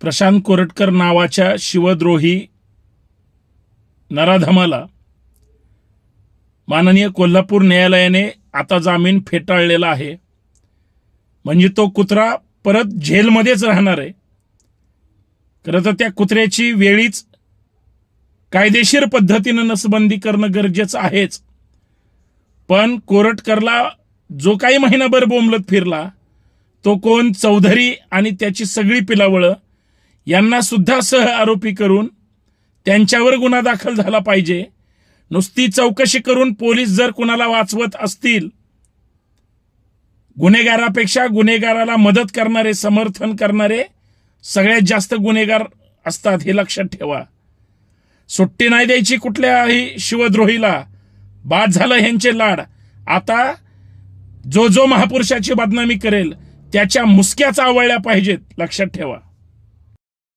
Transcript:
प्रशांत कोरटकर नावाच्या शिवद्रोही नराधमाला माननीय कोल्हापूर न्यायालयाने आता जामीन फेटाळलेला आहे. म्हणजे तो कुत्रा परत झेलमध्येच राहणार आहे. खरं तर त्या कुत्र्याची वेळीच कायदेशीर पद्धतीनं नसबंदी करणं गरजेचं आहेच. पण कोरटकरला जो काही महिनाभर बोंबलत फिरला तो कोण चौधरी आणि त्याची सगळी पिलावळं यांना सुद्धा सह आरोपी करून त्यांच्यावर गुन्हा दाखल झाला पाहिजे. नुसती चौकशी करून पोलीस जर कुणाला वाचवत असतील गुन्हेगारापेक्षा गुन्हेगाराला मदत करणारे समर्थन करणारे सगळ्यात जास्त गुन्हेगार असतात हे लक्षात ठेवा. सुट्टी नाही द्यायची कुठल्याही शिवद्रोहीला. बाद झालं ह्यांचे लाड. आता जो जो महापुरुषाची बदनामी करेल त्याच्या मुसक्याच आवळल्या पाहिजेत लक्षात ठेवा.